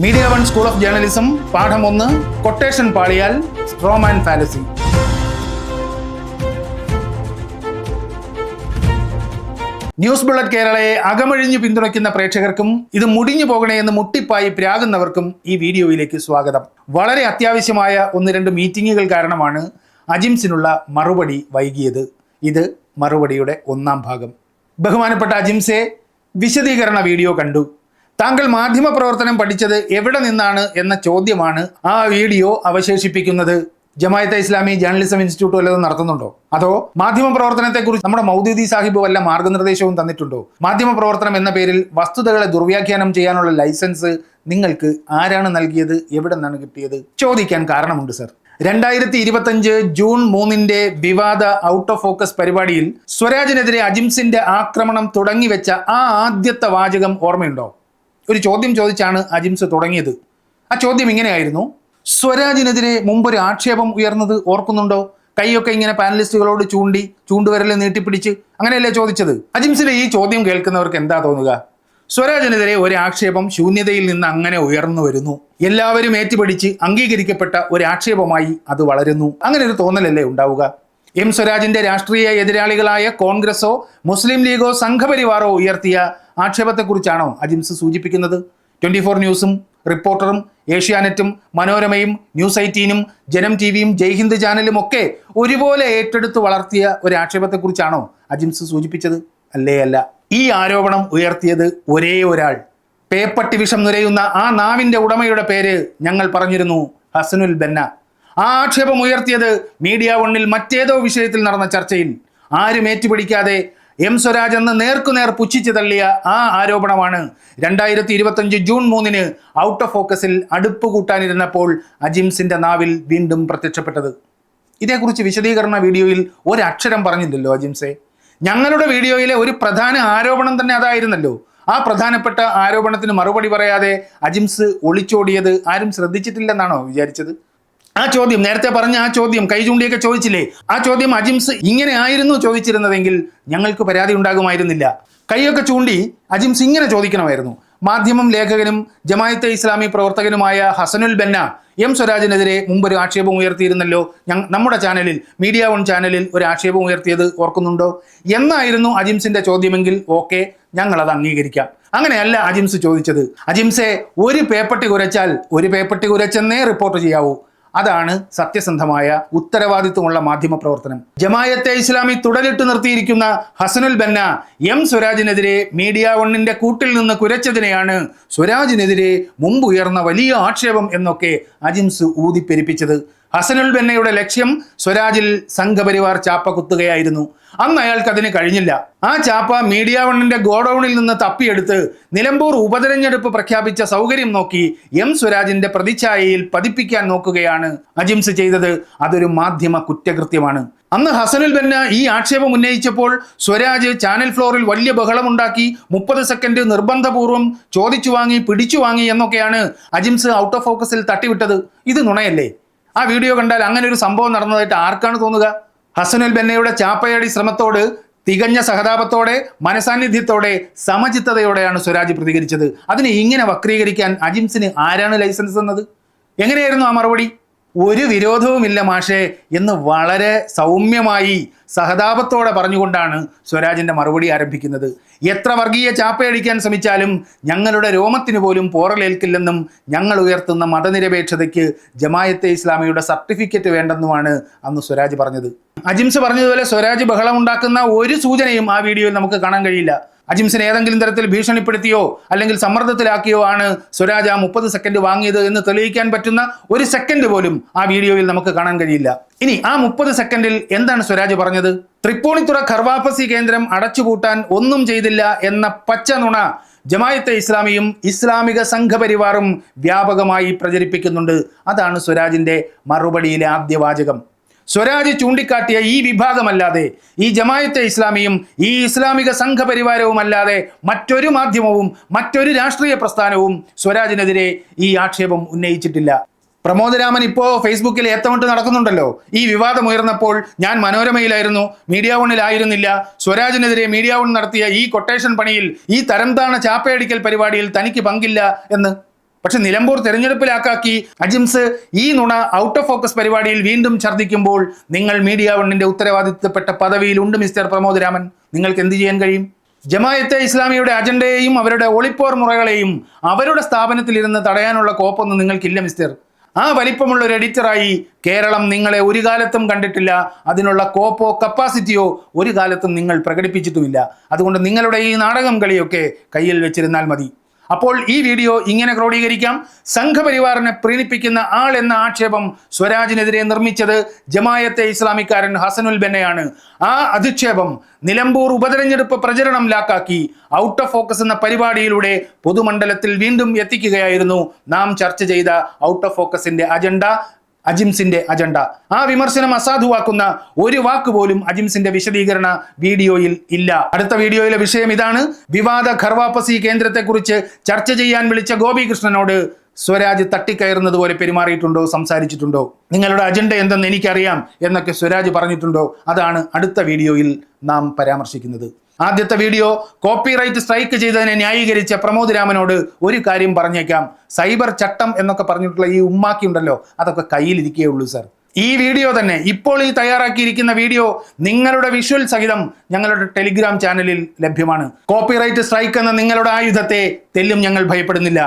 Media one school of journalism പാഠം ഒന്ന് quotation പാളിയാൽ സ്ട്രോമാൻ ഫാലസി ന്യൂസ് ബുള്ളറ്റ് കേരളയെ അകമഴിഞ്ഞു പിന്തുണയ്ക്കുന്ന പ്രേക്ഷകർക്കും ഇത് മുടിഞ്ഞു പോകണേ എന്ന് മുട്ടിപ്പായി പ്രാകുന്നവർക്കും ഈ വീഡിയോയിലേക്ക് സ്വാഗതം. വളരെ അത്യാവശ്യമായ ഒന്ന് രണ്ട് മീറ്റിങ്ങുകൾ കാരണമാണ് അജിംസിനുള്ള മറുപടി വൈകിയത്. ഇത് മറുപടിയുടെ ഒന്നാം ഭാഗം. ബഹുമാനപ്പെട്ട അജിംസെ വിശദീകരണ വീഡിയോ കണ്ടു. താങ്കൾ മാധ്യമപ്രവർത്തനം പഠിച്ചത് എവിടെ നിന്നാണ് എന്ന ചോദ്യമാണ് ആ വീഡിയോ അവശേഷിപ്പിക്കുന്നത്. ജമായത്തെ ഇസ്ലാമി ജേർണലിസം ഇൻസ്റ്റിറ്റ്യൂട്ട് വല്ലതും നടത്തുന്നുണ്ടോ? അതോ മാധ്യമ പ്രവർത്തനത്തെക്കുറിച്ച് നമ്മുടെ മൗദൂദി സാഹിബ് വല്ല മാർഗനിർദ്ദേശവും തന്നിട്ടുണ്ടോ? മാധ്യമ പ്രവർത്തനം എന്ന പേരിൽ വസ്തുതകളെ ദുർവ്യാഖ്യാനം ചെയ്യാനുള്ള ലൈസൻസ് നിങ്ങൾക്ക് ആരാണ് നൽകിയത്? എവിടെ നിന്നാണ് കിട്ടിയത്? ചോദിക്കാൻ കാരണമുണ്ട് സർ. രണ്ടായിരത്തി ഇരുപത്തഞ്ച് ജൂൺ മൂന്നിന്റെ വിവാദ ഔട്ട് ഓഫ് ഫോക്കസ് പരിപാടിയിൽ സ്വരാജിനെതിരെ അജിംസിന്റെ ആക്രമണം തുടങ്ങി വെച്ച ആ ആദ്യത്തെ വാചകം ഓർമ്മയുണ്ടോ? ഒരു ചോദ്യം ചോദിച്ചാണ് അജിംസ് തുടങ്ങിയത്. ആ ചോദ്യം ഇങ്ങനെയായിരുന്നു. സ്വരാജിനെതിരെ മുമ്പൊരു ആക്ഷേപം ഉയർന്നത് ഓർക്കുന്നുണ്ടോ? കൈയൊക്കെ ഇങ്ങനെ പാനലിസ്റ്റുകളോട് ചൂണ്ടി ചൂണ്ടുവരൽ നീട്ടിപ്പിടിച്ച് അങ്ങനെയല്ലേ ചോദിച്ചത്? അജിംസിന്റെ ഈ ചോദ്യം കേൾക്കുന്നവർക്ക് എന്താ തോന്നുക? സ്വരാജിനെതിരെ ഒരു ആക്ഷേപം ശൂന്യതയിൽ നിന്ന് അങ്ങനെ ഉയർന്നു വരുന്നു. എല്ലാവരും ഏറ്റുപിടിച്ച് അംഗീകരിക്കപ്പെട്ട ഒരു ആക്ഷേപമായി അത് വളരുന്നു. അങ്ങനെ ഒരു തോന്നലല്ലേ ഉണ്ടാവുക? എം സ്വരാജിന്റെ രാഷ്ട്രീയ എതിരാളികളായ കോൺഗ്രസോ മുസ്ലിം ലീഗോ സംഘപരിവാറോ ഉയർത്തിയ ആക്ഷേപത്തെക്കുറിച്ചാണോ അജിംസ് സൂചിപ്പിക്കുന്നത്? ട്വന്റി ഫോർ ന്യൂസും റിപ്പോർട്ടറും ഏഷ്യാനെറ്റും മനോരമയും ന്യൂസ് എയ്റ്റീനും ജനം ടി വിയും ജയ്ഹിന്ദ് ചാനലും ഒക്കെ ഒരുപോലെ ഏറ്റെടുത്ത് വളർത്തിയ ഒരു ആക്ഷേപത്തെക്കുറിച്ചാണോ അജിംസ് സൂചിപ്പിച്ചത്? അല്ലേ അല്ല. ഈ ആരോപണം ഉയർത്തിയത് ഒരേ ഒരാൾ. പേപ്പട്ടി വിഷം നുരയുന്ന ആ നാവിന്റെ ഉടമയുടെ പേര് ഞങ്ങൾ പറഞ്ഞിരുന്നു ഹസനുൽ ബന്ന. ആ ആക്ഷേപം ഉയർത്തിയത് മീഡിയ വണ്ണിൽ മറ്റേതോ വിഷയത്തിൽ നടന്ന ചർച്ചയിൽ. ആരും ഏറ്റുപിടിക്കാതെ എം സ്വരാജ് എന്ന് നേർക്കുനേർ പുച്ഛിച്ചു തള്ളിയ ആ ആരോപണമാണ് രണ്ടായിരത്തി ഇരുപത്തഞ്ച് ജൂൺ മൂന്നിന് ഔട്ട് ഓഫ് ഫോക്കസിൽ അടുപ്പ് കൂട്ടാനിരുന്നപ്പോൾ അജിംസിന്റെ നാവിൽ വീണ്ടും പ്രത്യക്ഷപ്പെട്ടത്. ഇതേക്കുറിച്ച് വിശദീകരണ വീഡിയോയിൽ ഒരക്ഷരം പറഞ്ഞില്ലല്ലോ അജിംസെ. ഞങ്ങളുടെ വീഡിയോയിലെ ഒരു പ്രധാന ആരോപണം തന്നെ അതായിരുന്നല്ലോ. ആ പ്രധാനപ്പെട്ട ആരോപണത്തിന് മറുപടി പറയാതെ അജിംസ് ഒളിച്ചോടിയത് ആരും ശ്രദ്ധിച്ചിട്ടില്ലെന്നാണോ വിചാരിച്ചത്? ആ ചോദ്യം നേരത്തെ പറഞ്ഞ ആ ചോദ്യം കൈ ചൂണ്ടിയൊക്കെ ചോദിച്ചില്ലേ? ആ ചോദ്യം അജിംസ് ഇങ്ങനെ ആയിരുന്നു ചോദിച്ചിരുന്നതെങ്കിൽ ഞങ്ങൾക്ക് പരാതി ഉണ്ടാകുമായിരുന്നില്ല. കൈയൊക്കെ ചൂണ്ടി അജിംസ് ഇങ്ങനെ ചോദിക്കണമായിരുന്നു. മാധ്യമം ലേഖകനും ജമായത്തെ ഇസ്ലാമി പ്രവർത്തകനുമായ ഹസനുൽ ബെന്ന എം സ്വരാജിനെതിരെ മുമ്പൊരു ആക്ഷേപം ഉയർത്തിയിരുന്നല്ലോ. നമ്മുടെ ചാനലിൽ മീഡിയ വൺ ചാനലിൽ ഒരു ആക്ഷേപം ഉയർത്തിയത് ഓർക്കുന്നുണ്ടോ? എന്നായിരുന്നു അജിംസിന്റെ ചോദ്യമെങ്കിൽ ഓക്കെ ഞങ്ങൾ അത് അംഗീകരിക്കാം. അങ്ങനെയല്ല അജിംസ് ചോദിച്ചത്. അജിംസെ ഒരു പേപ്പട്ടി കുരച്ചാൽ ഒരു പേപ്പട്ടി കുരച്ചെന്നേ റിപ്പോർട്ട് ചെയ്യാവൂ. അതാണ് സത്യസന്ധമായ ഉത്തരവാദിത്വമുള്ള മാധ്യമ പ്രവർത്തനം. ജമായത്തെ ഇസ്ലാമി തുടലിട്ട് നിർത്തിയിരിക്കുന്ന ഹസനുൽ ബന്ന എം സ്വരാജിനെതിരെ മീഡിയ വണ്ണിന്റെ കൂട്ടിൽ നിന്ന് കുരച്ചതിനെയാണ് സ്വരാജിനെതിരെ മുമ്പ് ഉയർന്ന വലിയ ആക്ഷേപം എന്നൊക്കെ അജിംസ് ഊതിപ്പെരിപ്പിച്ചത്. ഹസനുൽ ബെന്നയുടെ ലക്ഷ്യം സ്വരാജിൽ സംഘപരിവാർ ചാപ്പ കുത്തുകയായിരുന്നു അന്ന് അയാൾക്ക് അതിന് കഴിഞ്ഞില്ല. ആ ചാപ്പ മീഡിയ വണ്ണിന്റെ ഗോഡൌണിൽ നിന്ന് തപ്പിയെടുത്ത് നിലമ്പൂർ ഉപതെരഞ്ഞെടുപ്പ് പ്രഖ്യാപിച്ച സൗകര്യം നോക്കി എം സ്വരാജിന്റെ പ്രതിച്ഛായയിൽ പതിപ്പിക്കാൻ നോക്കുകയാണ് അജിംസ് ചെയ്തത്. അതൊരു മാധ്യമ കുറ്റകൃത്യമാണ്. അന്ന് ഹസനുൽ ബന്ന ഈ ആക്ഷേപം ഉന്നയിച്ചപ്പോൾ സ്വരാജ് ചാനൽ ഫ്ലോറിൽ വലിയ ബഹളമുണ്ടാക്കി മുപ്പത് സെക്കൻഡ് നിർബന്ധപൂർവം ചോദിച്ചു വാങ്ങി പിടിച്ചു വാങ്ങി എന്നൊക്കെയാണ് അജിംസ് ഔട്ട് ഓഫ് ഫോക്കസിൽ തട്ടിവിട്ടത്. ഇത് നുണയല്ലേ? ആ വീഡിയോ കണ്ടാൽ അങ്ങനെ ഒരു സംഭവം നടന്നതായിട്ട് ആർക്കാണ് തോന്നുക? ഹസനുൽ ബെന്നയുടെ ചാപ്പയടി ശ്രമത്തോട് തികഞ്ഞ സഹതാപത്തോടെ മനസാന്നിധ്യത്തോടെ സമചിത്തതയോടെയാണ് സ്വരാജ് പ്രതികരിച്ചത്. അതിനെ ഇങ്ങനെ വക്രീകരിക്കാൻ അജിംസിന് ആരാണ് ലൈസൻസ് തന്നത്? എങ്ങനെയായിരുന്നു ആ മറുപടി? ഒരു വിരോധവുമില്ല മാഷേ എന്ന് വളരെ സൗമ്യമായി സഹതാപത്തോടെ പറഞ്ഞുകൊണ്ടാണ് സ്വരാജിന്റെ മറുപടി ആരംഭിക്കുന്നത്. എത്ര വർഗീയ ചാപ്പയടിക്കാൻ ശ്രമിച്ചാലും ഞങ്ങളുടെ രോമത്തിന് പോലും പോറലേൽക്കില്ലെന്നും ഞങ്ങൾ ഉയർത്തുന്ന മതനിരപേക്ഷതയ്ക്ക് ജമായത്തെ ഇസ്ലാമിയുടെ സർട്ടിഫിക്കറ്റ് വേണ്ടെന്നുമാണ് അന്ന് സ്വരാജ് പറഞ്ഞത്. അജിംസ് പറഞ്ഞതുപോലെ സ്വരാജ് ബഹളമുണ്ടാക്കുന്ന ഒരു സൂചനയും ആ വീഡിയോയിൽ നമുക്ക് കാണാൻ കഴിയില്ല. അജിംസിനെ ഏതെങ്കിലും തരത്തിൽ ഭീഷണിപ്പെടുത്തിയോ അല്ലെങ്കിൽ സമ്മർദ്ദത്തിലാക്കിയോ ആണ് സ്വരാജ് ആ മുപ്പത് സെക്കൻഡ് വാങ്ങിയത് എന്ന് തെളിയിക്കാൻ പറ്റുന്ന ഒരു സെക്കൻഡ് പോലും ആ വീഡിയോയിൽ നമുക്ക് കാണാൻ കഴിയില്ല. ഇനി ആ മുപ്പത് സെക്കൻഡിൽ എന്താണ് സ്വരാജ് പറഞ്ഞത്? തൃപ്പൂണിത്തുറ ഖർവാഫസി കേന്ദ്രം അടച്ചുപൂട്ടാൻ ഒന്നും ചെയ്തില്ല എന്ന പച്ച നുണ ജമായത്തെ ഇസ്ലാമിയും ഇസ്ലാമിക സംഘപരിവാറും വ്യാപകമായി പ്രചരിപ്പിക്കുന്നുണ്ട്. അതാണ് സ്വരാജിന്റെ മറുപടിയിലെ ആദ്യ വാചകം. സ്വരാജ് ചൂണ്ടിക്കാട്ടിയ ഈ വിഭാഗമല്ലാതെ ഈ ജമായത്തെ ഇസ്ലാമിയും ഈ ഇസ്ലാമിക സംഘപരിവാരവുമല്ലാതെ മറ്റൊരു മാധ്യമവും മറ്റൊരു രാഷ്ട്രീയ പ്രസ്ഥാനവും സ്വരാജിനെതിരെ ഈ ആക്ഷേപം ഉന്നയിച്ചിട്ടില്ല. പ്രമോദ് രാമൻ ഇപ്പോൾ ഫേസ്ബുക്കിൽ ഏത്തമിട്ട് നടക്കുന്നുണ്ടല്ലോ. ഈ വിവാദം ഉയർന്നപ്പോൾ ഞാൻ മനോരമയിലായിരുന്നു. മീഡിയ വണ്ണിലായിരുന്നില്ല സ്വരാജിനെതിരെ മീഡിയ വൺ നടത്തിയ ഈ കൊട്ടേഷൻ പണിയിൽ ഈ തരംതാണ ചാപ്പയടിക്കൽ പരിപാടിയിൽ തനിക്ക് പങ്കില്ല എന്ന്. പക്ഷെ നിലമ്പൂർ തെരഞ്ഞെടുപ്പിലാക്കാക്കി അജിംസ് ഈ നുണ ഔട്ട് ഓഫ് ഫോക്കസ് പരിപാടിയിൽ വീണ്ടും ഛർദ്ദിക്കുമ്പോൾ നിങ്ങൾ മീഡിയ വണ്ണിന്റെ ഉത്തരവാദിത്തപ്പെട്ട പദവിയിലുണ്ട് മിസ്റ്റർ പ്രമോദരാമൻ. നിങ്ങൾക്ക് എന്ത് ചെയ്യാൻ കഴിയും? ജമായത്തെ ഇസ്ലാമിയുടെ അജണ്ടയെയും അവരുടെ ഒളിപ്പോർ മുറകളെയും അവരുടെ സ്ഥാപനത്തിൽ തടയാനുള്ള കോപ്പൊന്നും നിങ്ങൾക്കില്ല മിസ്റ്റർ ആ വലിപ്പമുള്ള ഒരു എഡിറ്ററായി കേരളം നിങ്ങളെ ഒരു കാലത്തും കണ്ടിട്ടില്ല. അതിനുള്ള കോപ്പോ കപ്പാസിറ്റിയോ ഒരു കാലത്തും നിങ്ങൾ പ്രകടിപ്പിച്ചിട്ടുമില്ല. അതുകൊണ്ട് നിങ്ങളുടെ ഈ നാടകം കളിയൊക്കെ കയ്യിൽ വെച്ചിരുന്നാൽ മതി. അപ്പോൾ ഈ വീഡിയോ ഇങ്ങനെ ക്രോഡീകരിക്കാം. സംഘപരിവാറിനെ പ്രീണിപ്പിക്കുന്ന ആൾ എന്ന ആക്ഷേപം സ്വരാജിനെതിരെ നിർമ്മിച്ചത് ജമായത്തെ ഇസ്ലാമിക്കാരൻ ഹസനുൽ ബെന്നയാണ്. ആ അധിക്ഷേപം നിലമ്പൂർ ഉപതെരഞ്ഞെടുപ്പ് പ്രചരണം ലാക്കാക്കി ഔട്ട് ഓഫ് ഫോക്കസ് എന്ന പരിപാടിയിലൂടെ പൊതുമണ്ഡലത്തിൽ വീണ്ടും എത്തിക്കുകയായിരുന്നു. നാം ചർച്ച ചെയ്ത ഔട്ട് ഓഫ് ഫോക്കസിന്റെ അജണ്ട അജിംസിന്റെ അജണ്ട. ആ വിമർശനം അസാധുവാക്കുന്ന ഒരു വാക്ക് പോലും അജിംസിന്റെ വിശദീകരണ വീഡിയോയിൽ ഇല്ല. അടുത്ത വീഡിയോയിലെ വിഷയം ഇതാണ്. വിവാദ ഖർവാപ്പസി കേന്ദ്രത്തെക്കുറിച്ച് ചർച്ച ചെയ്യാൻ വിളിച്ച ഗോപികൃഷ്ണനോട് സ്വരാജ് തട്ടിക്കയറുന്നത് പോലെ പെരുമാറിയിട്ടുണ്ടോ സംസാരിച്ചിട്ടുണ്ടോ? നിങ്ങളുടെ അജണ്ട എന്തെന്ന് എനിക്കറിയാം എന്നൊക്കെ സ്വരാജ് പറഞ്ഞിട്ടുണ്ടോ? അതാണ് അടുത്ത വീഡിയോയിൽ നാം പരാമർശിക്കുന്നത്. ആദ്യത്തെ വീഡിയോ കോപ്പിറൈറ്റ് സ്ട്രൈക്ക് ചെയ്തതിനെ ന്യായീകരിച്ച പ്രമോദ് രാമനോട് ഒരു കാര്യം പറഞ്ഞേക്കാം. സൈബർ ചട്ടം എന്നൊക്കെ പറഞ്ഞിട്ടുള്ള ഈ ഉമ്മാക്കി ഉണ്ടല്ലോ അതൊക്കെ കയ്യിലിരിക്കേ ഉള്ളൂ സാർ ഈ വീഡിയോ തന്നെ ഇപ്പോൾ ഈ തയ്യാറാക്കിയിരിക്കുന്ന വീഡിയോ നിങ്ങളുടെ വിഷ്വൽ സഹിതം ഞങ്ങളുടെ ടെലിഗ്രാം ചാനലിൽ ലഭ്യമാണ്. കോപ്പിറൈറ്റ് സ്ട്രൈക്ക് എന്ന നിങ്ങളുടെ ആയുധത്തെ തെല്ലും ഞങ്ങൾ ഭയപ്പെടുന്നില്ല.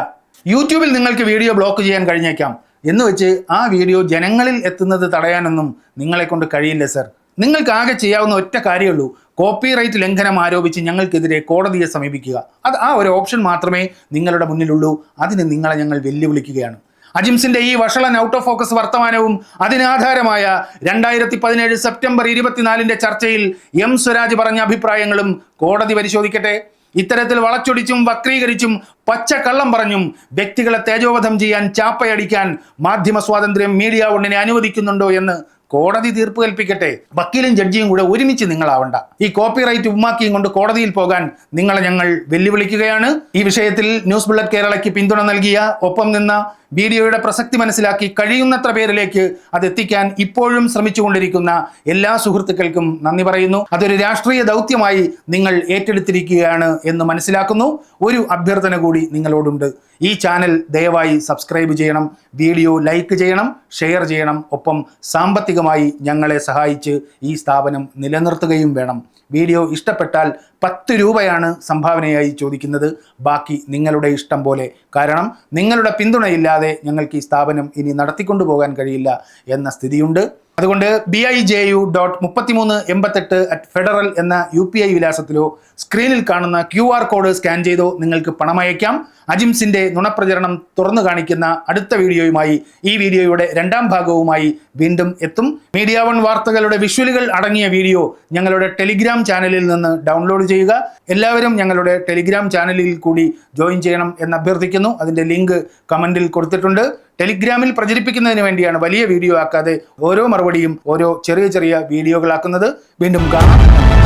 യൂട്യൂബിൽ നിങ്ങൾക്ക് വീഡിയോ ബ്ലോക്ക് ചെയ്യാൻ കഴിഞ്ഞേക്കാം. എന്ന് വെച്ച് ആ വീഡിയോ ജനങ്ങളിൽ എത്തുന്നത് തടയാനൊന്നും നിങ്ങളെ കൊണ്ട് കഴിയില്ല സർ നിങ്ങൾക്ക് ആകെ ചെയ്യാവുന്ന ഒറ്റ കാര്യമുള്ളൂ. കോപ്പിറൈറ്റ് ലംഘനം ആരോപിച്ച് ഞങ്ങൾക്കെതിരെ കോടതിയെ സമീപിക്കുക. അത് ആ ഒരു ഓപ്ഷൻ മാത്രമേ നിങ്ങളുടെ മുന്നിലുള്ളൂ. അതിന് നിങ്ങളെ ഞങ്ങൾ വെല്ലുവിളിക്കുകയാണ്. അജിംസിന്റെ ഈ വഷളൻ ഔട്ട് ഓഫ് ഫോക്കസ് വർത്തമാനവും അതിനാധാരമായ രണ്ടായിരത്തി പതിനേഴ് സെപ്റ്റംബർ ഇരുപത്തിനാലിന്റെ ചർച്ചയിൽ എം സ്വരാജ് പറഞ്ഞ അഭിപ്രായങ്ങളും കോടതി പരിശോധിക്കട്ടെ. ഇത്തരത്തിൽ വളച്ചൊടിച്ചും വക്രീകരിച്ചും പച്ചക്കള്ളം പറഞ്ഞും വ്യക്തികളെ തേജോവധം ചെയ്യാൻ ചാപ്പയടിക്കാൻ മാധ്യമ സ്വാതന്ത്ര്യം മീഡിയ ഒന്നിനെ അനുവദിക്കുന്നുണ്ടോ എന്ന് കോടതി തീർപ്പ് കൽപ്പിക്കട്ടെ. വക്കീലും ജഡ്ജിയും കൂടെ ഒരുമിച്ച് നിങ്ങളാവണ്ട. ഈ കോപ്പിറൈറ്റ് ഉമ്മാക്കിയും കൊണ്ട് കോടതിയിൽ പോകാൻ നിങ്ങളെ ഞങ്ങൾ വെല്ലുവിളിക്കുകയാണ്. ഈ വിഷയത്തിൽ ന്യൂസ് ബുള്ളറ്റ് കേരളയ്ക്ക് പിന്തുണ നൽകിയ ഒപ്പം നിന്ന വീഡിയോയുടെ പ്രസക്തി മനസ്സിലാക്കി കഴിയുന്നത്ര പേരിലേക്ക് അത് എത്തിക്കാൻ ഇപ്പോഴും ശ്രമിച്ചുകൊണ്ടിരിക്കുന്ന എല്ലാ സുഹൃത്തുക്കൾക്കും നന്ദി പറയുന്നു. അതൊരു രാഷ്ട്രീയ ദൗത്യമായി നിങ്ങൾ ഏറ്റെടുത്തിരിക്കുകയാണ് എന്ന് മനസ്സിലാക്കുന്നു. ഒരു അഭ്യർത്ഥന കൂടി നിങ്ങളോടുണ്ട്. ഈ ചാനൽ ദയവായി സബ്സ്ക്രൈബ് ചെയ്യണം വീഡിയോ ലൈക്ക് ചെയ്യണം ഷെയർ ചെയ്യണം. ഒപ്പം സാമ്പത്തികമായി ഞങ്ങളെ സഹായിച്ച് ഈ സ്ഥാപനം നിലനിർത്തുകയും വേണം. വീഡിയോ ഇഷ്ടപ്പെട്ടാൽ പത്ത് രൂപയാണ് സംഭാവനയായി ചോദിക്കുന്നത്. ബാക്കി നിങ്ങളുടെ ഇഷ്ടം പോലെ. കാരണം നിങ്ങളുടെ പിന്തുണയില്ലാതെ ഞങ്ങൾക്ക് ഈ സ്ഥാപനം ഇനി നടത്തിക്കൊണ്ടു പോകാൻ കഴിയില്ല എന്ന സ്ഥിതിയുണ്ട്. അതുകൊണ്ട് B I J U dot മുപ്പത്തിമൂന്ന് എൺപത്തെട്ട് അറ്റ് ഫെഡറൽ എന്ന യു പി ഐ വിലാസത്തിലോ സ്ക്രീനിൽ കാണുന്ന ക്യു ആർ കോഡ് സ്കാൻ ചെയ്തോ നിങ്ങൾക്ക് പണം അയക്കാം അജിംസിന്റെ നുണപ്രചരണം തുറന്നു കാണിക്കുന്ന അടുത്ത വീഡിയോയുമായി ഈ വീഡിയോയുടെ രണ്ടാം ഭാഗവുമായി വീണ്ടും എത്തും. മീഡിയ വൺ വാർത്തകളുടെ വിഷ്വലുകൾ അടങ്ങിയ വീഡിയോ ഞങ്ങളുടെ ടെലിഗ്രാം ചാനലിൽ നിന്ന് ഡൗൺലോഡ് ചെയ്യുക. എല്ലാവരും ഞങ്ങളുടെ ടെലിഗ്രാം ചാനലിൽ കൂടി ജോയിൻ ചെയ്യണം എന്ന് അഭ്യർത്ഥിക്കുന്നു. അതിന്റെ ലിങ്ക് കമന്റിൽ കൊടുത്തിട്ടുണ്ട്. ടെലിഗ്രാമിൽ പ്രചരിപ്പിക്കുന്നതിന് വേണ്ടിയാണ് വലിയ വീഡിയോ ആക്കാതെ ഓരോ മറുപടിയും ഓരോ ചെറിയ ചെറിയ വീഡിയോകളാക്കുന്നത്. വീണ്ടും കാണാം.